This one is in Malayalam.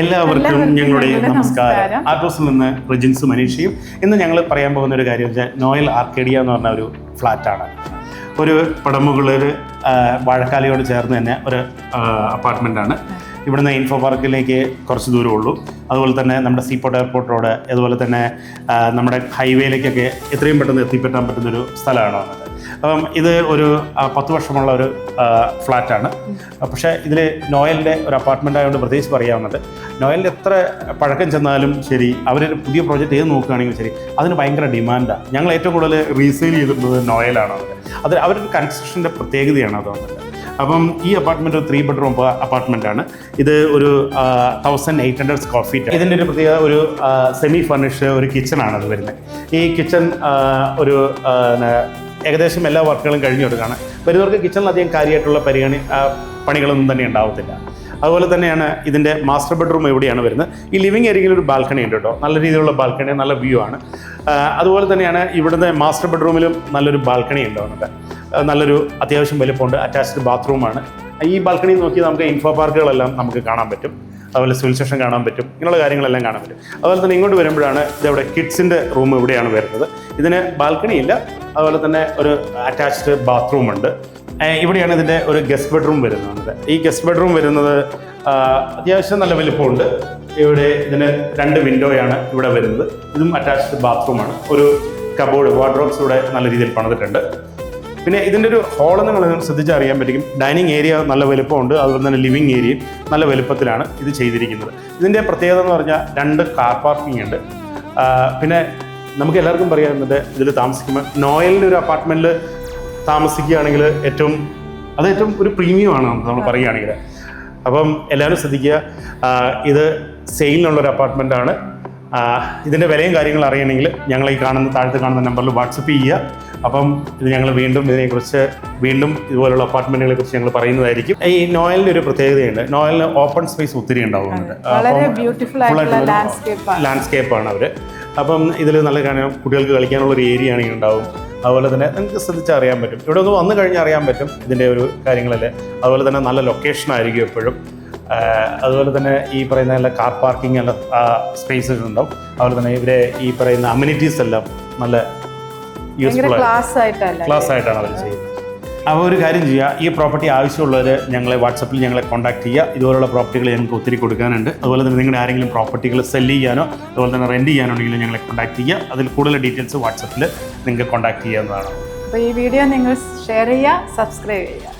എല്ലാവർക്കും ഞങ്ങളുടെ നമസ്കാരം. ആർട്ടോസിൽ നിന്ന് റിജിൻസ് മനീഷയും ഇന്ന് ഞങ്ങൾ പറയാൻ പോകുന്ന ഒരു കാര്യം വെച്ചാൽ നോയൽ ആർക്കേഡിയ എന്ന് പറഞ്ഞ ഒരു ഫ്ലാറ്റാണ്. ഒരു പടമുകളിൽ വാഴക്കാലയോട് ചേർന്ന് തന്നെ ഒരു അപ്പാർട്ട്മെന്റാണ് ഇവിടുന്ന് ഇൻഫോ പാർക്കിലേക്ക് കുറച്ച് ദൂരം ഉള്ളൂ. അതുപോലെ തന്നെ നമ്മുടെ സീപോർട്ട് എയർപോർട്ട് റോഡ് അതുപോലെ തന്നെ നമ്മുടെ ഹൈവേയിലേക്കൊക്കെ എത്രയും പെട്ടെന്ന് എത്തിപ്പെട്ടാൻ പറ്റുന്നൊരു സ്ഥലമാണ്. വന്നത് അപ്പം ഇത് ഒരു പത്ത് വർഷമുള്ള ഒരു ഫ്ലാറ്റാണ്. പക്ഷേ ഇതിൽ നോയലിന്റെ ഒരു അപ്പാർട്ട്മെന്റ് ആയതുകൊണ്ട് പ്രത്യേകിച്ച് പറയാവുന്നത് നോയലിന്റെ എത്ര പഴക്കം ചെന്നാലും ശരി അവരൊരു പുതിയ പ്രോജക്റ്റ് ഏത് നോക്കുകയാണെങ്കിലും ശരി അതിന് ഭയങ്കര ഡിമാൻഡാണ് ഞങ്ങൾ ഏറ്റവും കൂടുതൽ റീസെയിൽ ചെയ്തിട്ടുള്ളത് നോയലാണ് അവർ അത് അവരുടെ കൺസ്ട്രക്ഷന്റെ പ്രത്യേകതയാണ് അതുകൊണ്ട് അപ്പം ഈ അപ്പാർട്ട്മെന്റ് ത്രീ ബെഡ്റൂം അപ്പാർട്ട്മെന്റ് ആണ് ഇത് ഒരു thousand eight hundred square feet ഇതിന്റെ ഒരു പ്രത്യേക ഒരു സെമി ഫർണിഷ് ഒരു കിച്ചൺ ആണ് അത് വരുന്നത്. ഈ കിച്ചൺ ഒരു ഏകദേശം എല്ലാ വർക്കുകളും കഴിഞ്ഞു കൊടുക്കുകയാണ് വരുന്നവർക്ക് കിച്ചണിൽ അധികം കാര്യമായിട്ടുള്ള പരിഗണി പണികളൊന്നും തന്നെ ഉണ്ടാവത്തില്ല. അതുപോലെ തന്നെയാണ് ഇതിന്റെ മാസ്റ്റർ ബെഡ്റൂം എവിടെയാണ് വരുന്നത്? ഈ ലിവിങ് ഏരിയയിൽ ഒരു ബാൽക്കണി ഉണ്ട് കേട്ടോ. നല്ല രീതിയിലുള്ള ബാൽക്കണി നല്ല വ്യൂ ആണ്. അതുപോലെ തന്നെയാണ് ഇവിടുത്തെ മാസ്റ്റർ ബെഡ്റൂമിലും നല്ലൊരു ബാൽക്കണി ആ, നല്ലൊരു അത്യാവശ്യം വലിപ്പമുണ്ട് അറ്റാച്ച്ഡ് ബാത്റൂമാണ് ഈ ബാൽക്കണി നോക്കി നമുക്ക് ഇൻഫോ പാർക്കുകളെല്ലാം നമുക്ക് കാണാൻ പറ്റും. അതുപോലെ സിവിൽ സ്റ്റേഷൻ കാണാൻ പറ്റും. ഇങ്ങനെയുള്ള കാര്യങ്ങളെല്ലാം കാണാൻ പറ്റും. അതുപോലെ തന്നെ ഇങ്ങോട്ട് വരുമ്പോഴാണ് ഇതവിടെ കിഡ്സിന്റെ റൂം ഇവിടെയാണ് വരുന്നത്. ഇതിന് ബാൽക്കണി ഇല്ല. അതുപോലെ തന്നെ ഒരു അറ്റാച്ച്ഡ് ബാത്റൂം ഉണ്ട്. ഇവിടെയാണ് ഇതിന്റെ ഒരു ഗസ്റ്റ് ബെഡ്റൂം വരുന്നത്. ഈ ഗസ്റ്റ് ബെഡ്റൂം വരുന്നത് അത്യാവശ്യം നല്ല വലിപ്പമുണ്ട്. ഇവിടെ ഇതിന് രണ്ട് വിൻഡോയാണ് ഇവിടെ വരുന്നത്. ഇതും അറ്റാച്ച്ഡ് ബാത്റൂമാണ് ഒരു കബോർഡ് വാർഡ്രോബ്സ് ഇവിടെ നല്ല രീതിയിൽ പണിതിട്ടുണ്ട്. പിന്നെ ഇതിന്റെ ഒരു ഹോൾ നിങ്ങൾ ശ്രദ്ധിച്ചാൽ അറിയാൻ പറ്റും. ഡൈനിങ് ഏരിയ നല്ല വലുപ്പമുണ്ട്. അതുപോലെ തന്നെ ലിവിങ് ഏരിയയും നല്ല വലുപ്പത്തിലാണ് ഇത് ചെയ്തിരിക്കുന്നത്. ഇതിന്റെ പ്രത്യേകത എന്ന് പറഞ്ഞാൽ രണ്ട് കാർ പാർക്കിംഗ് ഉണ്ട്. പിന്നെ നമുക്ക് എല്ലാവർക്കും പറയാവുന്നത് ഇതിൽ താമസിക്കുമ്പോൾ നോയലിന്റെ ഒരു അപ്പാർട്ട്മെന്റിൽ താമസിക്കുകയാണെങ്കിൽ ഏറ്റവും അത് ഏറ്റവും ഒരു പ്രീമിയം ആണ് നമ്മൾ പറയുകയാണെങ്കിൽ. അപ്പം എല്ലാവരും ശ്രദ്ധിക്കുക ഇത് സെയിലിനുള്ള ഒരു അപ്പാർട്ട്മെന്റ് ആണ്. ഇതിന്റെ വിലയും കാര്യങ്ങളും അറിയണമെങ്കിൽ ഞങ്ങൾ ഈ കാണുന്ന താഴത്ത് കാണുന്ന നമ്പറിൽ വാട്സപ്പ് ചെയ്യുക. അപ്പം ഇത് ഞങ്ങൾ വീണ്ടും ഇതിനെക്കുറിച്ച് വീണ്ടും ഇതുപോലുള്ള അപ്പാർട്ട്മെന്റുകളെ കുറിച്ച് ഞങ്ങൾ പറയുന്നതായിരിക്കും. ഈ നോയലിന്റെ ഒരു പ്രത്യേകതയുണ്ട്. നോയലിന് ഓപ്പൺ സ്പേസ് ഒത്തിരി ഉണ്ടാവുന്നുണ്ട്. ലാൻഡ്സ്കേപ്പാണ് അവർ അപ്പം ഇതിൽ നല്ല കാര്യം കുട്ടികൾക്ക് കളിക്കാനുള്ള ഒരു ഏരിയ ആണെങ്കിൽ ഉണ്ടാവും. അതുപോലെ തന്നെ നിങ്ങൾക്ക് ശ്രദ്ധിച്ചറിയാൻ പറ്റും. ഇവിടെ ഒന്ന് വന്നു കഴിഞ്ഞാൽ അറിയാൻ പറ്റും ഇതിന്റെ ഒരു കാര്യങ്ങളല്ലേ. അതുപോലെ തന്നെ നല്ല ലൊക്കേഷൻ ആയിരിക്കും എപ്പോഴും. അതുപോലെ തന്നെ ഈ പറയുന്ന നല്ല കാർ പാർക്കിംഗ് നല്ല സ്പേസസ് ഉണ്ടാവും. അതുപോലെ തന്നെ ഇവരെ ഈ പറയുന്ന അമ്യൂണിറ്റീസ് എല്ലാം നല്ല യൂസ്ഫുൾ ക്ലാസ് ആയിട്ടാണ് അവർ ചെയ്യുന്നത്. അപ്പോൾ ഒരു കാര്യം ചെയ്യുക ഈ പ്രോപ്പർട്ടി ആവശ്യമുള്ളവർ ഞങ്ങളെ വാട്സപ്പിൽ ഞങ്ങളെ കോൺടാക്ട് ചെയ്യുക ഇതുപോലുള്ള പ്രോപ്പർട്ടികൾ ഞങ്ങൾക്ക് ഒത്തിരി കൊടുക്കാനുണ്ട്. അതുപോലെ തന്നെ നിങ്ങളുടെ ആരെങ്കിലും പ്രോപ്പർട്ടികൾ സെല്ല് ചെയ്യാനോ അതുപോലെ തന്നെ റെന്റ് ചെയ്യാനോ ഞങ്ങളെ കോൺടാക്ട് ചെയ്യുക അതിൽ കൂടുതൽ ഡീറ്റെയിൽസ് വാട്സപ്പിൽ നിങ്ങൾക്ക് കോൺടാക്ട് ചെയ്യാവുന്നതാണ്. അപ്പോൾ ഈ വീഡിയോ നിങ്ങൾ ഷെയർ ചെയ്യുക സബ്സ്ക്രൈബ് ചെയ്യുക